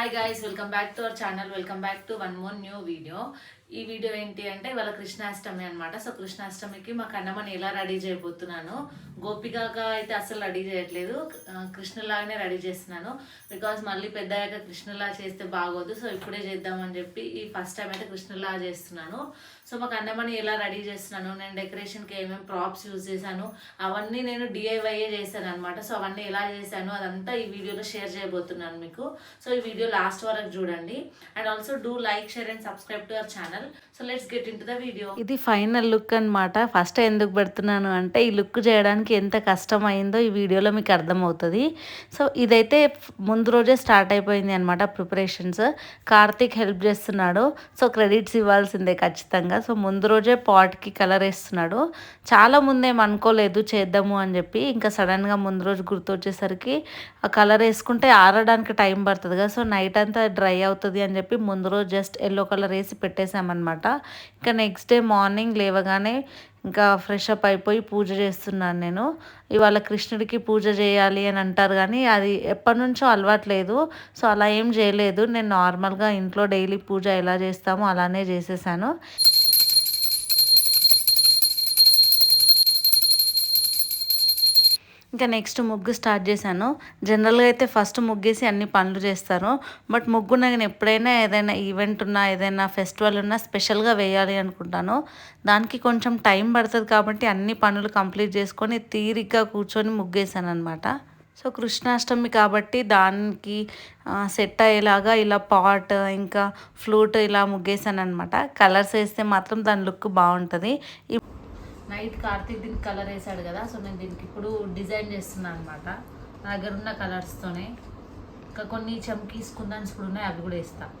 Hi guys welcome back to our channel welcome back to one more new video ఈ video ఏంటి అంటే ఇవాళ కృష్ణాష్టమి అనమాట సో కృష్ణాష్టమికి మా కన్నమ్మని ఎలా రెడీ చేయబోతున్నాను? గోపికగా అయితే అసలు రెడీ చేయట్లేదు. కృష్ణలాగానే రెడీ చేస్తున్నాను. బికాజ్ మళ్ళీ పెద్దయ్యాక కృష్ణలా చేస్తే బాగోదు. సో ఇప్పుడే చేద్దామని చెప్పి ఈ ఫస్ట్ టైం అయితే కృష్ణలా చేస్తున్నాను. సో మాకు అన్నమని ఎలా రెడీ చేస్తున్నాను నేను డెకరేషన్కి ఏమేమి ప్రాప్స్ యూజ్ చేశాను అవన్నీ నేను డిఐవైఏ చేశాను అనమాట సో అవన్నీ ఎలా చేశాను అదంతా ఈ వీడియోలో షేర్ చేయబోతున్నాను మీకు. సో ఈ వీడియో లాస్ట్ వరకు చూడండి. And also do like share and subscribe to our channel. So let's get into the video. ఇది ఫైనల్ లుక్ అనమాట ఫస్ట్ ఎందుకు పెడుతున్నాను అంటే ఈ లుక్ చేయడానికి ఎంత కష్టం అయిందో ఈ వీడియోలో మీకు అర్థమవుతుంది. సో ఇదైతే ముందు రోజే స్టార్ట్ అయిపోయింది అనమాట ప్రిపరేషన్స్. కార్తీక్ హెల్ప్ చేస్తున్నాడు. సో క్రెడిట్స్ ఇవ్వాల్సిందే ఖచ్చితంగా. సో ముందు రోజే పాట్కి కలర్ వేస్తున్నాడు. చాలా ముందేం అనుకోలేదు చేద్దాము అని చెప్పి ఇంకా సడన్గా ముందు రోజు గుర్తొచ్చేసరికి ఆ కలర్ వేసుకుంటే ఆరడానికి టైం పడుతుంది కదా సో నైట్ అంతా డ్రై అవుతుంది అని చెప్పి ముందు రోజు జస్ట్ ఎల్లో కలర్ వేసి పెట్టేశామన్నమాట. ఇంకా నెక్స్ట్ డే మార్నింగ్ లేవగానే ఇంకా ఫ్రెష్ అప్ అయిపోయి పూజ చేస్తున్నాను నేను. ఇవాళ కృష్ణుడికి పూజ చేయాలి అని అంటారు కానీ అది ఎప్పటి నుంచో అలవాట్లేదు సో అలా ఏం చేయలేదు. నేను నార్మల్గా ఇంట్లో డైలీ పూజ ఎలా చేస్తామో అలానే చేసేసాను. ఇంకా నెక్స్ట్ ముగ్గు స్టార్ట్ చేశాను. జనరల్గా అయితే ఫస్ట్ ముగ్గేసి అన్ని పనులు చేస్తారు. బట్ ముగ్గు నేను ఎప్పుడైనా ఏదైనా ఈవెంట్ ఉన్నా ఏదైనా ఫెస్టివల్ ఉన్నా స్పెషల్గా వేయాలి అనుకుంటాను. దానికి కొంచెం టైం పడుతుంది కాబట్టి అన్ని పనులు కంప్లీట్ చేసుకొని తీరిగ్గా కూర్చొని ముగ్గేసాను అనమాట సో కృష్ణాష్టమి కాబట్టి దానికి సెట్ అయ్యేలాగా ఇలా పాట్ ఇంకా ఫ్లూట్ ఇలా ముగ్గేసాను అనమాట కలర్స్ వేస్తే మాత్రం దాని లుక్ బాగుంటుంది. నైట్ కార్తీక్ దీనికి కలర్ వేసాడు కదా సో నేను దీనికి ఇప్పుడు డిజైన్ చేస్తున్నాను అనమాట నా దగ్గర ఉన్న కలర్స్తోనే ఇంకా కొన్ని చమ్కీస్ కుందన్స్ కూడా ఉన్నాయి అవి కూడా వేస్తాను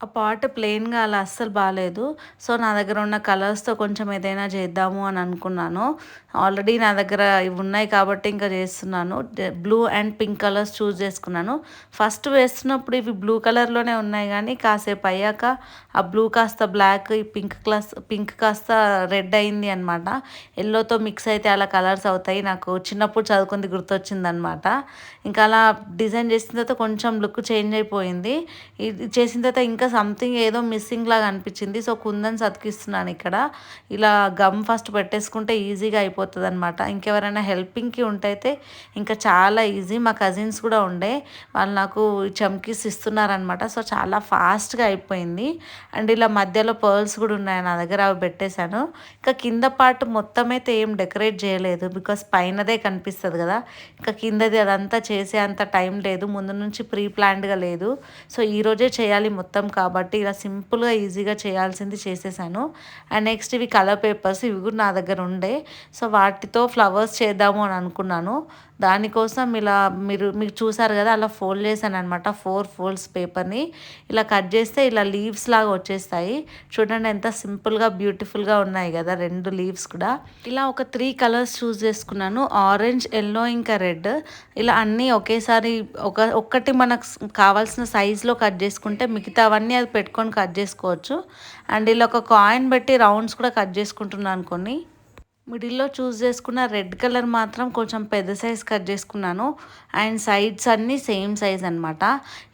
ఆ పాట్ ప్లెయిన్గా అలా అస్సలు బాగాలేదు సో నా దగ్గర ఉన్న కలర్స్తో కొంచెం ఏదైనా చేద్దాము అని అనుకున్నాను. ఆల్రెడీ నా దగ్గర ఇవి ఉన్నాయి కాబట్టి ఇంకా చేస్తున్నాను. Blue and pink colours choose చేసుకున్నాను. ఫస్ట్ వేస్తున్నప్పుడు ఇవి బ్లూ కలర్లోనే ఉన్నాయి కానీ కాసేపు అయ్యాక ఆ బ్లూ కాస్త బ్లాక్ ఈ పింక్ క్లాస్ పింక్ కాస్త రెడ్ అయింది అనమాట ఎల్లోతో మిక్స్ అయితే అలా కలర్స్ అవుతాయి. నాకు చిన్నప్పుడు చదువుకుంది గుర్తొచ్చింది అనమాట ఇంకా అలా డిజైన్ చేసిన తర్వాత కొంచెం లుక్ చేంజ్ అయిపోయింది. ఇది చేసిన తర్వాత ఇంకా ఇంకా సంథింగ్ ఏదో మిస్సింగ్ లాగా అనిపించింది. సో కుందని సతికిస్తున్నాను ఇక్కడ. ఇలా గమ్ ఫస్ట్ పెట్టేసుకుంటే ఈజీగా అయిపోతుంది అనమాట ఇంకెవరైనా హెల్పింగ్కి ఉంటే అయితే ఇంకా చాలా ఈజీ మా కజిన్స్ కూడా ఉండే. వాళ్ళు నాకు చమ్కీస్ ఇస్తున్నారనమాట సో చాలా ఫాస్ట్గా అయిపోయింది. అండ్ ఇలా మధ్యలో పర్ల్స్ కూడా ఉన్నాయి నా దగ్గర అవి పెట్టేశాను. ఇంకా కింద పార్ట్ మొత్తం అయితే ఏం డెకరేట్ చేయలేదు. బికాస్ పైనదే కనిపిస్తుంది కదా. ఇంకా కిందది అదంతా చేసే అంత టైం లేదు. ముందు నుంచి ప్రీ ప్లాన్డ్గా లేదు. సో ఈరోజే చేయాలి మొత్తం కాబట్టి ఇలా సింపుల్గా ఈజీగా చేయాల్సింది చేసేసాను. అండ్ నెక్స్ట్ ఇవి కలర్ పేపర్స్ ఇవి కూడా నా దగ్గర ఉండే. సో వాటితో ఫ్లవర్స్ చేద్దాము అని అనుకున్నాను. దానికోసం ఇలా మీరు మీరు చూసారు కదా అలా ఫోల్డ్ చేశాను అనమాట ఫోర్ ఫోల్డ్స్ పేపర్ని. ఇలా కట్ చేస్తే ఇలా లీవ్స్ లాగా వచ్చేస్తాయి. చూడండి ఎంత సింపుల్గా బ్యూటిఫుల్గా ఉన్నాయి కదా రెండు లీవ్స్ కూడా. ఇలా ఒక త్రీ కలర్స్ చూస్ చేసుకున్నాను. ఆరెంజ్ ఎల్లో ఇంకా రెడ్. ఇలా అన్నీ ఒకేసారి ఒక ఒక్కటి మనకు కావాల్సిన సైజులో కట్ చేసుకుంటే మిగతావన్నీ అది పెట్టుకొని కట్ చేసుకోవచ్చు. అండ్ ఇలా ఒక కాయిన్ పెట్టి రౌండ్స్ కూడా కట్ చేసుకుంటున్నాను కొన్ని. మిడిల్లో చూస్ చేసుకున్న రెడ్ కలర్ మాత్రం కొంచెం పెద్ద సైజ్ కట్ చేసుకున్నాను. అండ్ సైడ్స్ అన్నీ సేమ్ సైజ్ అనమాట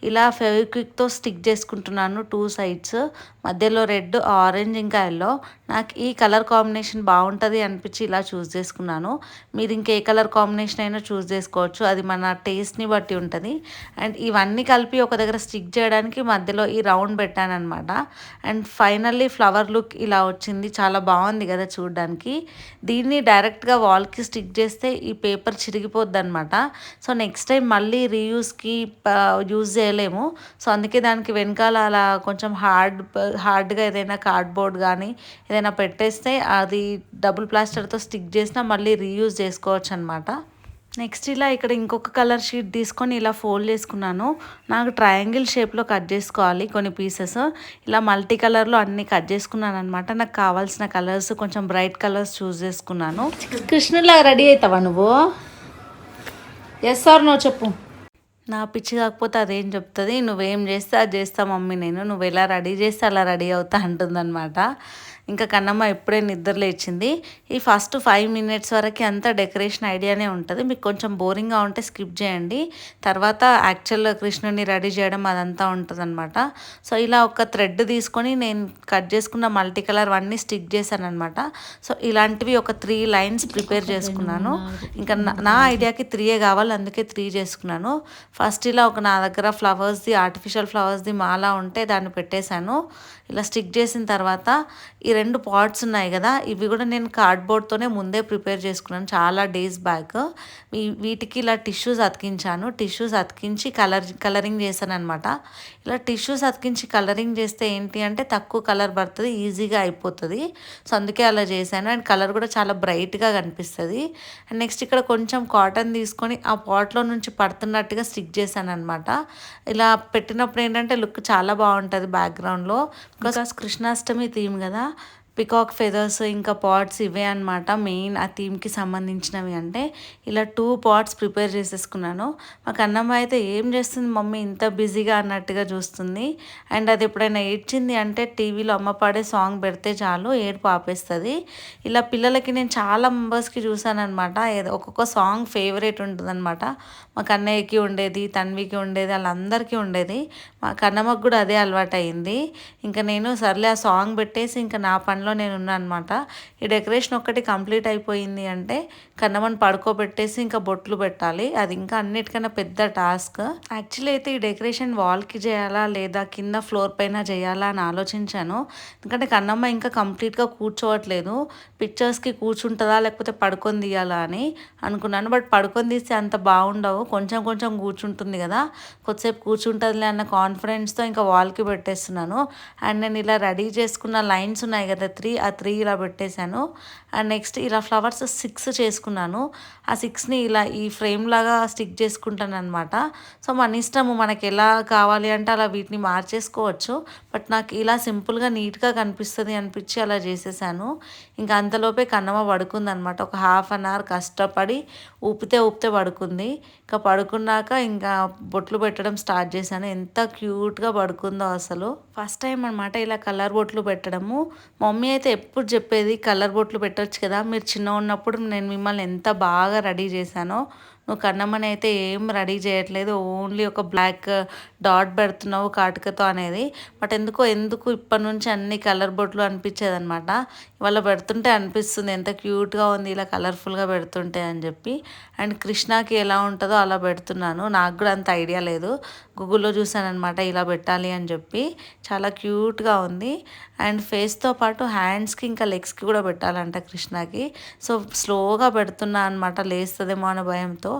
ఇలా ఫెవిక్విక్తో స్టిక్ చేసుకుంటున్నాను టూ సైడ్స్. మధ్యలో రెడ్ ఆరెంజ్ ఇంకా ఎల్లో. నాకు ఈ కలర్ కాంబినేషన్ బాగుంటుంది అనిపించి ఇలా చూస్ చేసుకున్నాను. మీరు ఇంకే కలర్ కాంబినేషన్ అయినా చూస్ చేసుకోవచ్చు. అది మన టేస్ట్ని బట్టి ఉంటుంది. అండ్ ఇవన్నీ కలిపి ఒక దగ్గర స్టిక్ చేయడానికి మధ్యలో ఈ రౌండ్ పెట్టాను అనమాట అండ్ ఫైనల్లీ ఫ్లవర్ లుక్ ఇలా వచ్చింది. చాలా బాగుంది కదా చూడడానికి. దీన్ని డైరెక్ట్గా వాల్కి స్టిక్ చేస్తే ఈ పేపర్ చిరిగిపోద్ది అనమాట సో నెక్స్ట్ టైం మళ్ళీ రీయూస్కి యూజ్ చేయలేము. సో అందుకే దానికి వెనకాల అలా కొంచెం హార్డ్ హార్డ్గా ఏదైనా కార్డ్బోర్డ్ కానీ ఏదైనా పెట్టేస్తే అది డబుల్ ప్లాస్టర్తో స్టిక్ చేసినా మళ్ళీ రీయూజ్ చేసుకోవచ్చు అనమాట నెక్స్ట్ ఇలా ఇక్కడ ఇంకొక కలర్ షీట్ తీసుకొని ఇలా ఫోల్డ్ చేసుకున్నాను. నాకు ట్రయాంగిల్ షేప్లో కట్ చేసుకోవాలి కొన్ని పీసెస్ ఇలా మల్టీ కలర్లో అన్ని కట్ చేసుకున్నాను అనమాట నాకు కావాల్సిన కలర్స్ కొంచెం బ్రైట్ కలర్స్ చూస్ చేసుకున్నాను. కృష్ణులా రెడీ అవుతావా నువ్వు? ఎస్ ఆర్ నో చెప్పు. నా పిచ్చి కాకపోతే అదేం చెప్తుంది? నువ్వేం చేస్తే అది చేస్తా మమ్మీ నేను. నువ్వు ఎలా రెడీ చేస్తే అలా రెడీ అవుతా అంటుందన్నమాట. ఇంకా కన్నమ్మ ఎప్పుడే నిద్ర లేచింది. ఈ ఫస్ట్ ఫైవ్ మినిట్స్ వరకు అంతా డెకరేషన్ ఐడియానే ఉంటుంది. మీకు కొంచెం బోరింగ్గా ఉంటే స్కిప్ చేయండి. తర్వాత యాక్చువల్ కృష్ణుని రెడీ చేయడం అదంతా ఉంటుంది అనమాట సో ఇలా ఒక థ్రెడ్ తీసుకొని నేను కట్ చేసుకున్న మల్టీ కలర్ అన్నీ స్టిక్ చేశాను అనమాట సో ఇలాంటివి ఒక త్రీ లైన్స్ ప్రిపేర్ చేసుకున్నాను. ఇంకా నా- నా ఐడియాకి త్రీయే కావాలి. అందుకే త్రీ చేసుకున్నాను. ఫస్ట్ ఇలా ఒక నా దగ్గర ఫ్లవర్స్ది ఆర్టిఫిషియల్ ఫ్లవర్స్ది మాల ఉంటే దాన్ని పెట్టేశాను. ఇలా స్టిక్ చేసిన తర్వాత ఈ రెండు పాట్స్ ఉన్నాయి కదా ఇవి కూడా నేను కార్డ్బోర్డ్తోనే ముందే ప్రిపేర్ చేసుకున్నాను చాలా డేస్ బ్యాక్ వీటికి ఇలా టిష్యూస్ అతికించాను. టిష్యూస్ అతికించి కలర్ కలరింగ్ చేశాను అనమాట ఇలా టిష్యూస్ అతికించి కలరింగ్ చేస్తే ఏంటి అంటే తక్కువ కలర్ పడుతుంది ఈజీగా అయిపోతుంది. సో అందుకే అలా చేశాను. అండ్ కలర్ కూడా చాలా బ్రైట్గా కనిపిస్తుంది. అండ్ నెక్స్ట్ ఇక్కడ కొంచెం కాటన్ తీసుకొని ఆ పాట్లో నుంచి పడుతున్నట్టుగా స్టిక్ చేశాను అనమాట ఇలా పెట్టినప్పుడు ఏంటంటే లుక్ చాలా బాగుంటుంది బ్యాక్గ్రౌండ్లో బికాస్ కృష్ణాష్టమి థీమ్ కదా. పికాక్ ఫెదర్స్ ఇంకా పాట్స్ ఇవే అనమాట మెయిన్ ఆ థీమ్కి సంబంధించినవి. అంటే ఇలా టూ పాట్స్ ప్రిపేర్ చేసేసుకున్నాను. మాకు అన్నమ్మ అయితే ఏం చేస్తుంది మమ్మీ ఇంత బిజీగా అన్నట్టుగా చూస్తుంది. అండ్ అది ఎప్పుడైనా ఏడ్చింది అంటే టీవీలో అమ్మ పాడే సాంగ్ పెడితే చాలు ఏడుపు ఆపేస్తుంది. ఇలా పిల్లలకి నేను చాలా మెంబర్స్కి చూసానమాట అనమాట ఒక్కొక్క సాంగ్ ఫేవరెట్ ఉంటుందన్నమాట. మా కన్నయ్యకి ఉండేది తన్వికి ఉండేది వాళ్ళందరికీ ఉండేది. మా కన్నమ్మకు కూడా అదే అలవాటు అయింది ఇంకా నేను సర్లే ఆ సాంగ్ పెట్టేసి ఇంకా నా పని పనిలో నేను ఉన్నాను అనమాట ఈ డెకరేషన్ ఒక్కటి కంప్లీట్ అయిపోయింది అంటే కన్నమ్మని పడుకోబెట్టేసి ఇంకా బొట్లు పెట్టాలి. అది ఇంకా అన్నిటికన్నా పెద్ద టాస్క్. యాక్చువల్లీ అయితే ఈ డెకరేషన్ వాల్కి చేయాలా లేదా కింద ఫ్లోర్ పైన చేయాలా అని ఆలోచించాను. ఎందుకంటే కన్నమ్మ ఇంకా కంప్లీట్గా కూర్చోవట్లేదు. పిక్చర్స్కి కూర్చుంటుందా లేకపోతే పడుకొని తీయాలా అని అనుకున్నాను. బట్ పడుకొని తీస్తే అంత బాగుండవు. కొంచెం కొంచెం కూర్చుంటుంది కదా. కొద్దిసేపు కూర్చుంటుందిలే అన్న కాన్ఫిడెన్స్తో ఇంకా వాల్కి పెట్టేస్తున్నాను. అండ్ నేను ఇలా రెడీ చేసుకున్న లైన్స్ ఉన్నాయి కదా త్రీ ఆ త్రీ ఇలా పెట్టేశాను. అండ్ నెక్స్ట్ ఇలా ఫ్లవర్స్ సిక్స్ చేసుకున్నాను. ఆ సిక్స్ని ఇలా ఈ ఫ్రేమ్ లాగా స్టిక్ చేసుకుంటాను అనమాట సో మన ఇష్టము మనకి ఎలా కావాలి అంటే అలా వీటిని మార్చేసుకోవచ్చు. బట్ నాకు ఇలా సింపుల్గా నీట్గా కనిపిస్తుంది అనిపించి అలా చేసేసాను. ఇంకా అంతలోపే కన్నమ్మ పడుకుంది అనమాట ఒక హాఫ్ అన్ అవర్ కష్టపడి ఊపితే ఊపితే పడుకుంది. ఇంకా పడుకున్నాక ఇంకా బొట్లు పెట్టడం స్టార్ట్ చేశాను. ఎంత క్యూట్గా పడుకుందో అసలు. ఫస్ట్ టైం అనమాట ఇలా కలర్ బొట్లు పెట్టడము. మమ్మీ అయితే ఎప్పుడు చెప్పేది కలర్ బొట్లు పెట్టవచ్చు కదా మీరు చిన్న ఉన్నప్పుడు నేను మిమ్మల్ని ఎంత బాగా రెడీ చేశానో కన్నమ్మని అయితే ఏం రెడీ చేయట్లేదు ఓన్లీ ఒక బ్లాక్ డాట్ పెడుతున్నావు కాటుకతో అనేది. బట్ ఎందుకో ఎందుకు ఇప్పటి నుంచి అన్ని కలర్ బొట్లు అనిపించేది అనమాట ఇవాళ పెడుతుంటే అనిపిస్తుంది ఎంత క్యూట్గా ఉంది ఇలా కలర్ఫుల్గా పెడుతుంటే అని చెప్పి. అండ్ కృష్ణకి ఎలా ఉంటుందో అలా పెడుతున్నాను. నాకు కూడా అంత ఐడియా లేదు. గూగుల్లో చూసాను అనమాట ఇలా పెట్టాలి అని చెప్పి. చాలా క్యూట్గా ఉంది. అండ్ ఫేస్తో పాటు హ్యాండ్స్కి ఇంకా లెగ్స్కి కూడా పెట్టాలంట కృష్ణకి. సో స్లోగా పెడుతున్నా అనమాట లేస్తుందేమో అనే భయంతో.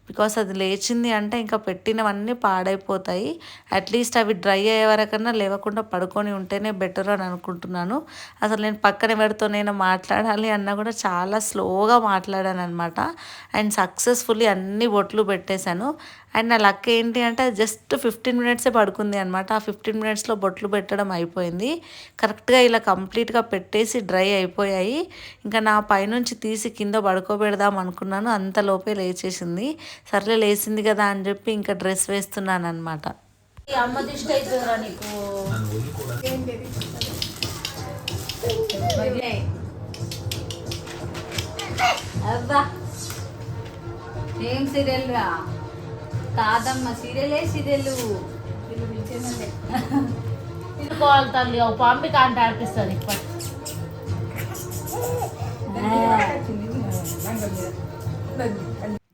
బికాస్ అది లేచింది అంటే ఇంకా పెట్టినవన్నీ పాడైపోతాయి. అట్లీస్ట్ అవి డ్రై అయ్యే వరకన్నా లేవకుండా పడుకొని ఉంటేనే బెటర్ అని అనుకుంటున్నాను. అసలు నేను పక్కన ఎవరితో నేను మాట్లాడాలి అన్నా కూడా చాలా స్లోగా మాట్లాడాను అనమాట అండ్ సక్సెస్ఫుల్లీ అన్ని బొట్లు పెట్టేశాను. అండ్ నా లక్ ఏంటి అంటే జస్ట్ ఫిఫ్టీన్ మినిట్సే పడుకుంది అనమాట ఆ ఫిఫ్టీన్ మినిట్స్లో బొట్లు పెట్టడం అయిపోయింది. కరెక్ట్గా ఇలా కంప్లీట్గా పెట్టేసి డ్రై అయిపోయాయి. ఇంకా నా పైనుంచి తీసి కింద పడుకోబెడదాం అనుకున్నాను. అంతలోపే లేచేసింది. సర్లే లేచింది కదా అని చెప్పి ఇంకా డ్రెస్ వేస్తున్నాను అనమాట ఏం సీరియల్ రా? కాదమ్మ సీరియలే సీరియల్ తినుకోవాలి తల్లి ఒక పంపి కాంట ఆడిపిస్తుంది ఇప్పటి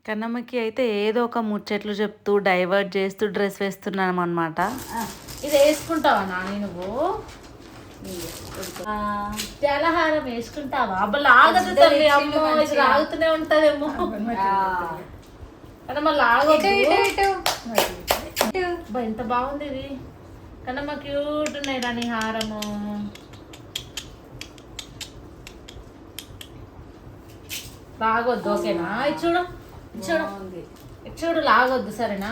కన్నమ్మకి అయితే ఏదో ఒక ముచ్చట్లు చెప్తూ డైవర్ట్ చేస్తూ డ్రెస్ వేస్తున్నాం అనమాట ఇది వేసుకుంటావా నాని నువ్వు? తెలహారం వేసుకుంటావా? అబ్బా లాగదు తల్లి అమ్మో ఇది లాగుతూనే ఉంటదేమో. కానీ మళ్ళీ లాగొద్దు. అబ్బా, ఎంత బాగుంది ఇది. కన్నమ్మ క్యూట్ ఉన్నాయి రాని హారము. లాగొద్దు ఓకేనా? ఇది చూడు. చూడు లాగొద్దు సరేనా?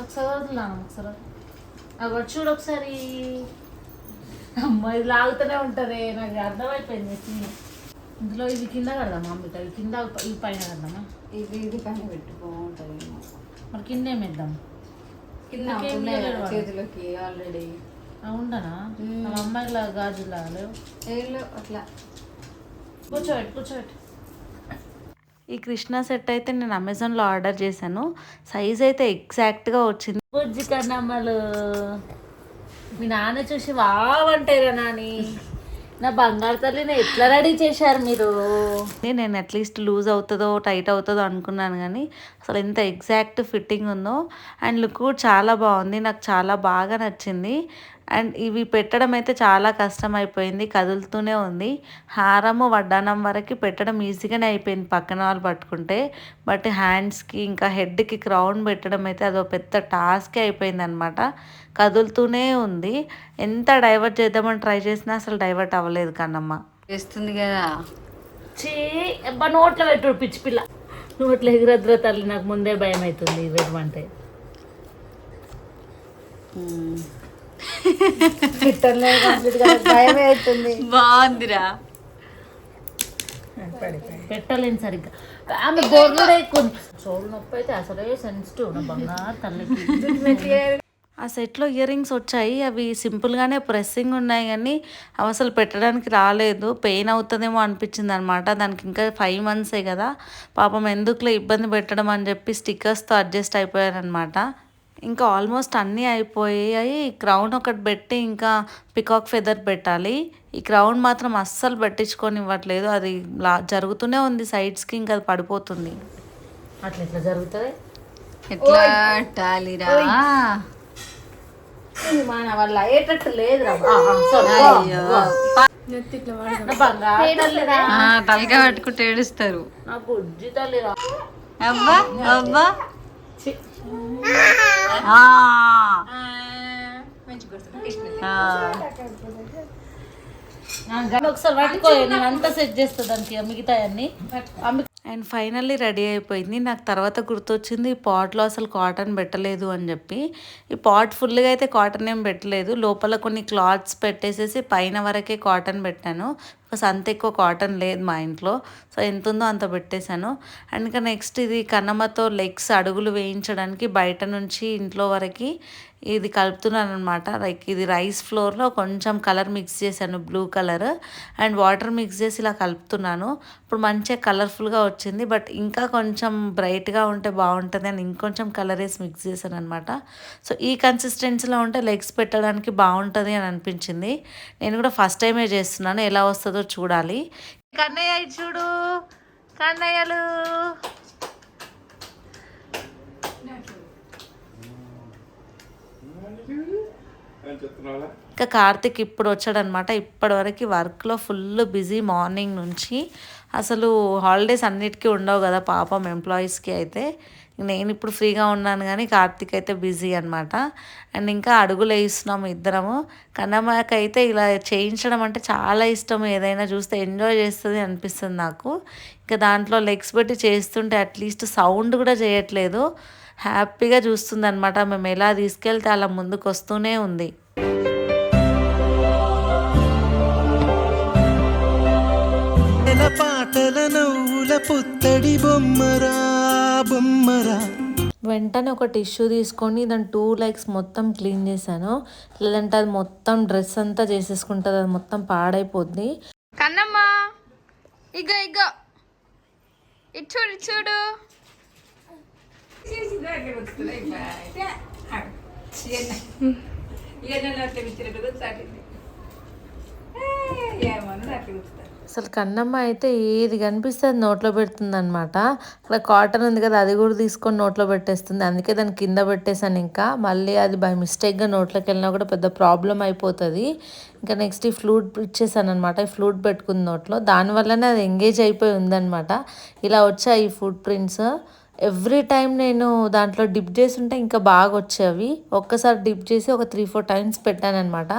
ఒకసారి వదులున్నాను ఒకసారి చూడు ఒకసారి. అమ్మ ఇది లాగుతూనే ఉంటది. నాకు అర్థమైపోయింది. ఇందులో ఇది కింద కడదామా అమ్మిట ఇది కింద ఈ పైన కడదామా? ఇది ఇది పైన పెట్టు బాగుంటుంది మరి కింద ఏమేద్దాం కింద. చేతులకి ఆల్రెడీ ఉండనా? మా అమ్మాయిలా గాజులా అట్లా. కూర్చోబెట్టు కూర్చోబెట్టు. ఈ కృష్ణ సెట్ అయితే నేను అమెజాన్లో ఆర్డర్ చేశాను. సైజ్ అయితే ఎగ్జాక్ట్గా వచ్చింది. బుజ్జి కన్నమ్మలు మీ నాన్న చూసి వావంటారా నాని. నా బంగారు తల్లిని ఎట్లా రెడీ చేశారు మీరు? నేను అట్లీస్ట్ లూజ్ అవుతుందో టైట్ అవుతుందో అనుకున్నాను కానీ అసలు ఎంత ఎగ్జాక్ట్ ఫిట్టింగ్ ఉందో. అండ్ లుక్ చాలా బాగుంది. నాకు చాలా బాగా నచ్చింది. అండ్ ఇవి పెట్టడం అయితే చాలా కష్టం అయిపోయింది కదులుతూనే ఉంది. హారము వడ్డానం వరకు పెట్టడం ఈజీగానే అయిపోయింది పక్కన వాళ్ళు పట్టుకుంటే. బట్ హ్యాండ్స్కి ఇంకా హెడ్కి క్రౌన్ పెట్టడం అయితే అదో పెద్ద టాస్కే అయిపోయింది అనమాట కదులుతూనే ఉంది. ఎంత డైవర్ట్ చేద్దామని ట్రై చేసినా అసలు డైవర్ట్ అవ్వలేదు కన్నమ్మ. చేస్తుంది కదా. చీ అబ్బా నోట్లో పెట్టు పిచ్చి పిల్ల. నోట్లో ఎగురద్ర తల్లి నాకు ముందే భయం అవుతుంది అవుతుంది బాగుందిరా. పెట్టలేను సరిగ్గా. ఆమె గొర్రెలు ఎక్కువ చోళ్ళు నొప్పి అయితే అసలే సెన్సిటివ్ నా బంగారు తల్లికి. ఆ సెట్లో ఇయర్ రింగ్స్ వచ్చాయి. అవి సింపుల్గానే ప్రెస్సింగ్ ఉన్నాయి కానీ అవి అసలు పెట్టడానికి రాలేదు. పెయిన్ అవుతుందేమో అనిపించింది అనమాట దానికి ఇంకా ఫైవ్ మంత్సే కదా. పాపం ఎందుకులే ఇబ్బంది పెట్టడం అని చెప్పి స్టిక్కర్స్తో అడ్జస్ట్ అయిపోయారనమాట ఇంకా ఆల్మోస్ట్ అన్నీ అయిపోయాయి. క్రౌన్ ఒకటి పెట్టి ఇంకా పికాక్ ఫెదర్ పెట్టాలి. ఈ క్రౌన్ మాత్రం అస్సలు పెట్టించుకొని ఇవ్వట్లేదు అది లా జరుగుతూనే ఉంది సైడ్స్కి ఇంకా అది పడిపోతుంది. అట్లా ఎట్లా జరుగుతుంది? ఎట్లా పెట్టాలిరా మన వల్ల అయ్యేటట్టు లేదురా. తలకాయ పట్టుకుంటే ఏడుస్తారు. నా బుజ్జి తల్లిరా. అబ్బా అబ్బా. ఒకసారి పట్టుకో నేను అంతా సెట్ చేస్తా దానికి మిగతా అన్ని అండ్ ఫైనల్లీ రెడీ అయిపోయింది. నాకు తర్వాత గుర్తొచ్చింది ఈ పాట్లో అసలు కాటన్ పెట్టలేదు అని చెప్పి. ఈ పాట్ ఫుల్గా అయితే కాటన్ ఏం పెట్టలేదు. లోపల కొన్ని క్లాత్స్ పెట్టేసేసి పైన వరకే కాటన్ పెట్టాను. సంత ఎక్కువ కాటన్ లేదు మా ఇంట్లో. సో ఎంత ఉందో అంత పెట్టేశాను. అండ్ ఇంకా నెక్స్ట్ ఇది కన్నమతో లెగ్స్ అడుగులు వేయించడానికి బయట నుంచి ఇంట్లో వరకు ఇది కలుపుతున్నాను అనమాట లైక్ ఇది రైస్ ఫ్లోర్లో కొంచెం కలర్ మిక్స్ చేశాను blue colour. And water mix చేసి ఇలా కలుపుతున్నాను. ఇప్పుడు మంచిగా కలర్ఫుల్గా వచ్చింది. బట్ ఇంకా కొంచెం బ్రైట్గా ఉంటే బాగుంటుంది అని ఇంకొంచెం కలర్ వేసి మిక్స్ చేశాను అనమాట సో ఈ కన్సిస్టెన్సీలో ఉంటే లెగ్స్ పెట్టడానికి బాగుంటుంది అని అనిపించింది. నేను కూడా ఫస్ట్ టైమే చేస్తున్నాను. ఎలా వస్తుందో చూడాలి. కన్నయ్య చూడు. కన్నయ్యలు. ఇంకా కార్తిక్ ఇప్పుడు వచ్చాడనమాట. ఇప్పటివరకు వర్క్లో ఫుల్ బిజీ మార్నింగ్ నుంచి. అసలు హాలిడేస్ అన్నిటికీ ఉండవు కదా పాపం ఎంప్లాయీస్కి అయితే. నేను ఇప్పుడు ఫ్రీగా ఉన్నాను కానీ కార్తిక్ అయితే బిజీ అనమాట అండ్ ఇంకా అడుగులు వేయిస్తున్నాము ఇద్దరము. కన్నమ్మకి ఇలా చేయించడం అంటే చాలా ఇష్టం. ఏదైనా చూస్తే ఎంజాయ్ చేస్తుంది అనిపిస్తుంది నాకు. ఇంకా దాంట్లో లెగ్స్ పెట్టి చేస్తుంటే అట్లీస్ట్ సౌండ్ కూడా చేయట్లేదు. హ్యాపీగా చూస్తుంది అనమాట మేము ఎలా తీసుకెళ్తే అలా ముందుకు వస్తూనే ఉంది. పాటల నవ్వుల పుత్తడి బొమ్మరా. బొమ్మరా. వెంటనే ఒక టిష్యూ తీసుకొని దాని టూ లైక్స్ మొత్తం క్లీన్ చేశాను. లేదంటే అది మొత్తం డ్రెస్ అంతా చేసేసుకుంటుంది అది మొత్తం పాడైపోద్ది. కన్నమ్మ ఇగ ఇగ. ఇటు చూడు ఇటు చూడు. అసలు కన్నమ్మ అయితే ఏది కనిపిస్తే అది నోట్లో పెడుతుంది అనమాట అక్కడ కాటన్ ఉంది కదా అది కూడా తీసుకొని నోట్లో పెట్టేస్తుంది. అందుకే దాన్ని కింద పెట్టేశాను ఇంకా. మళ్ళీ అది బై మిస్టేక్గా నోట్లోకి వెళ్ళినా కూడా పెద్ద ప్రాబ్లం అయిపోతుంది. ఇంకా నెక్స్ట్ ఈ ఫ్లూట్ ఇచ్చేసాను అనమాట ఈ ఫ్లూట్ పెట్టుకుంది నోట్లో. దానివల్లనే అది ఎంగేజ్ అయిపోయి ఉందనమాట ఇలా వచ్చాయి ఈ ఫుడ్ ప్రింట్స్. ఎవ్రీ టైం నేను దాంట్లో డిప్ చేసి ఉంటే ఇంకా బాగా వచ్చేవి ఒక్కసారి డిప్ చేసి ఒక త్రీ ఫోర్ టైమ్స్ పెట్టాను అనమాట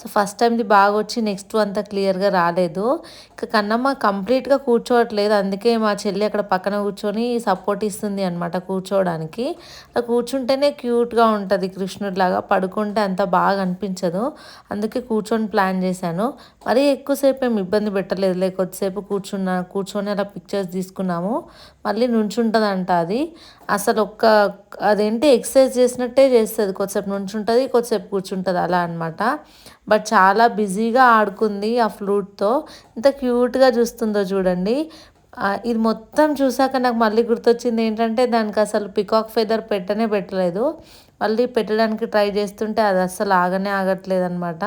సో ఫస్ట్ టైంది బాగా వచ్చి నెక్స్ట్ అంతా క్లియర్గా రాలేదు. ఇంకా కన్నమ్మ కంప్లీట్గా కూర్చోవట్లేదు. అందుకే మా చెల్లి అక్కడ పక్కన కూర్చొని సపోర్ట్ ఇస్తుంది అనమాట కూర్చోవడానికి. అలా కూర్చుంటేనే క్యూట్గా ఉంటుంది కృష్ణుడిలాగా పడుకుంటే అంత బాగా అనిపించదు. అందుకే కూర్చొని ప్లాన్ చేశాను. మరీ ఎక్కువసేపు ఏమి ఇబ్బంది పెట్టలేదు. లేక కొద్దిసేపు కూర్చున్నా కూర్చొని అలా పిక్చర్స్ తీసుకున్నాము. మళ్ళీ నుంచుంటుందంట అది. అసలు ఒక్క అదేంటి ఎక్సర్సైజ్ చేసినట్టే చేస్తుంది. కొద్దిసేపు నుంచుంటుంది కొద్దిసేపు కూర్చుంటుంది అలా అనమాట బట్ చాలా బిజీగా ఆడుకుంది ఆ ఫ్లూట్తో. ఎంత క్యూట్గా చూస్తుందో చూడండి. ఇది మొత్తం చూసాక నాకు మళ్ళీ గుర్తొచ్చింది ఏంటంటే దానికి అసలు పికాక్ ఫెదర్ పెట్టనే పెట్టలేదు. మళ్ళీ పెట్టడానికి ట్రై చేస్తుంటే అది అస్సలు ఆగనే ఆగట్లేదు అనమాట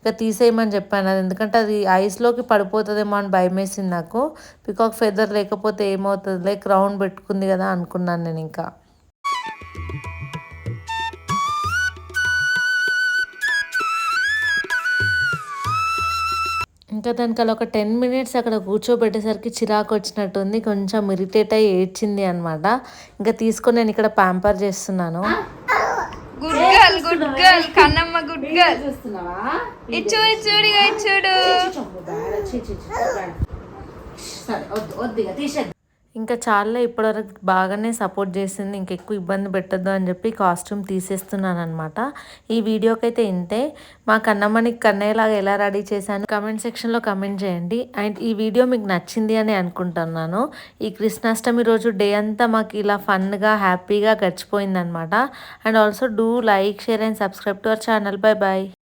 ఇక తీసేయమని చెప్పాను అది. ఎందుకంటే అది ఐస్లోకి పడిపోతుందేమో అని భయం వేసింది నాకు. పికాక్ ఫెదర్ లేకపోతే ఏమవుతుందిలే క్రౌన్ పెట్టుకుంది కదా అనుకున్నాను నేను ఇంకా. ఇంకా దానికి అలా ఒక టెన్ మినిట్స్ అక్కడ కూర్చోబెట్టేసరికి చిరాకు వచ్చినట్టుంది. కొంచెం ఇరిటేట్ అయ్యి ఏడ్చింది అనమాట ఇంకా తీసుకొని నేను ఇక్కడ ప్యాంపర్ చేస్తున్నాను. Good girl good girl Kannamma good girl ఇది చూడు చూడు ఇగో ఇది చూడు ఇంకా ఇంకా చాలా ఇప్పటివరకు బాగానే సపోర్ట్ చేసింది ఇంక ఎక్కువ ఇబ్బంది పెట్టద్దు అని చెప్పి కాస్ట్యూమ్ తీసేస్తున్నాను అనమాట ఈ వీడియోకి అయితే ఇంతే. మా కన్నమ్మని కన్నయ్యలాగా ఎలా రెడీ చేశాను కమెంట్ సెక్షన్లో కమెంట్ చేయండి. అండ్ ఈ వీడియో మీకు నచ్చింది అని అనుకుంటున్నాను. ఈ కృష్ణాష్టమి రోజు డే అంతా మాకు ఇలా ఫన్గా హ్యాపీగా గడిచిపోయిందనమాట and also do like share and subscribe to our channel. Bye bye